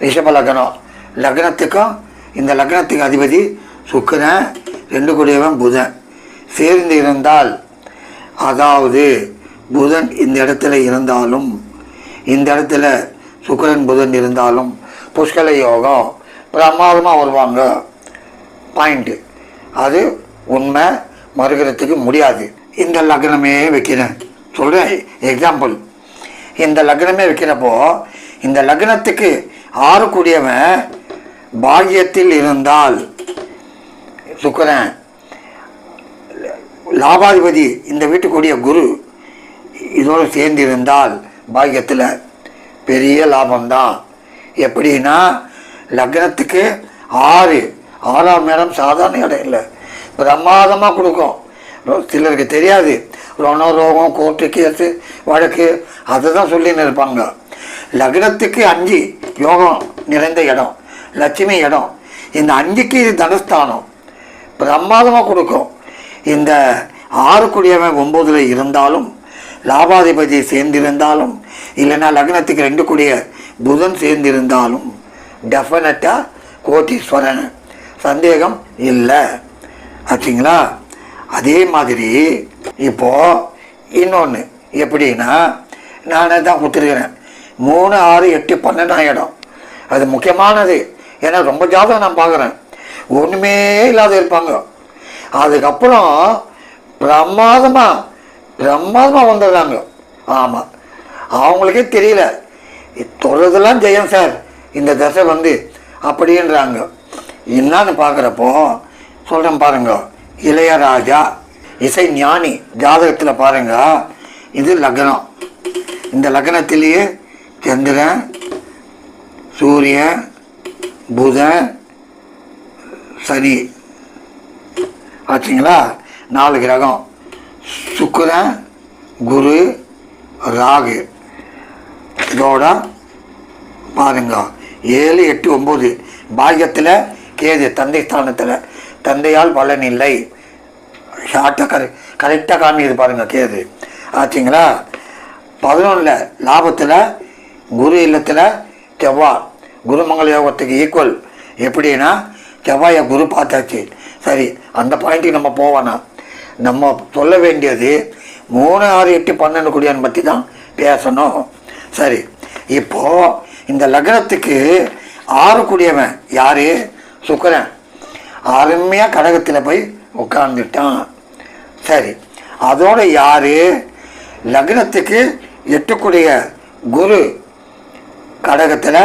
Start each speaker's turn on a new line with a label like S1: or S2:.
S1: ரிஷப லக்னம் லக்னத்துக்கும் இந்த லக்னத்துக்கு அதிபதி சுக்கரன் ரெண்டு கூடியவன் புதன். சேர்ந்து இருந்தால் அதாவது புதன் இந்த இடத்துல இருந்தாலும் இந்த இடத்துல சுக்கரன் புதன் இருந்தாலும் புஷ்கல யோகம் பிரமாதமாக வருவாங்க. பாயிண்ட்டு அது உண்மை மறுக்கிறதுக்கு முடியாது. இந்த லக்னமே வைக்கிறேன். சொல்கிறேன் எக்ஸாம்பிள் இந்த லக்னமே வைக்கிறப்போ இந்த லக்னத்துக்கு ஆறக்கூடியவன் பாக்கியத்தில் இருந்தால் சுக்கரன் லாபாதிபதி இந்த வீட்டுக்குரிய குரு இதோடு சேர்ந்து இருந்தால் பாக்கியத்தில் பெரிய லாபம்தான். எப்படின்னா லக்னத்துக்கு ஆறு ஆறாம் இடம் சாதாரண இடம் இல்லை. பிரமாதமாக கொடுக்கும். சிலருக்கு தெரியாது. ரண ரோகம் கோர்ட்டு கேஸு வழக்கு அதை தான் சொல்லின்னு இருப்பாங்க. லக்னத்துக்கு அஞ்சு யோகம் நிறைந்த இடம் லட்சுமி இடம். இந்த அஞ்சுக்கு இது தனஸ்தானம். பிரமாதமாக கொடுக்கும். இந்த ஆறுக்குடியவன் ஒம்போதில் இருந்தாலும் லாபாதிபதி சேர்ந்திருந்தாலும் இல்லைன்னா லக்னத்துக்கு ரெண்டு கூடிய புதன் சேர்ந்திருந்தாலும் டெஃபினட்டாக கோட்டீஸ்வரன். சந்தேகம் இல்லை. ஆச்சுங்களா? அதே மாதிரி இப்போது இன்னொன்று எப்படின்னா நானே தான் கொடுத்துருக்குறேன். மூணு ஆறு எட்டு பன்னெண்டாம் அது முக்கியமானது. ஏன்னா ரொம்ப ஜாதகம் நான் பார்க்குறேன். ஒன்றுமே இல்லாத இருப்பாங்க. அதுக்கப்புறம் பிரமாதமாக பிரமாதமாக வந்துடுறாங்க. ஆமாம் அவங்களுக்கே தெரியல. தொடர்றதெல்லாம் ஜெயம் சார். இந்த தசை வந்து அப்படின்றாங்க. என்னன்னு பார்க்குறப்போ சொல்கிறேன் பாருங்க. இளையராஜா இசை ஞானி ஜாதகத்தில் பாருங்க. இது லக்னம். இந்த லக்னத்திலேயே சந்திரன் சூரியன் புதன் சனி. ஆச்சுங்களா? நாலு கிரகம். சுக்கரன் குரு ராகு. இதோட பாருங்க. ஏழு எட்டு ஒம்பது பாக்கியத்தில் கேது தந்தை ஸ்தானத்தில். தந்தையால் பலன் இல்லை. ஷார்ட்டாக கரெ கரெக்டாக காமிக்குது பாருங்க கேது. ஆச்சுங்களா? பதினொன்றில் லாபத்தில் குரு இல்லத்தில் செவ்வாய் குருமங்கள யோகத்துக்கு ஈக்குவல் எப்படின்னா செவ்வாயை குரு பார்த்தாச்சு. சரி அந்த பாயிண்ட்டுக்கு நம்ம போவோம்னா நம்ம சொல்ல வேண்டியது மூணு ஆறு எட்டு பன்னெண்டு குடியான் பற்றி தான் பேசணும். சரி இப்போது இந்த லக்னத்துக்கு ஆறு குடியவன் யார்? சுக்கரன். அருமையாக கடகத்தில் போய் உட்கார்ந்துட்டான் சரி அதோட யார்? லக்னத்துக்கு எட்டுக்குடிய குரு கடகத்தில்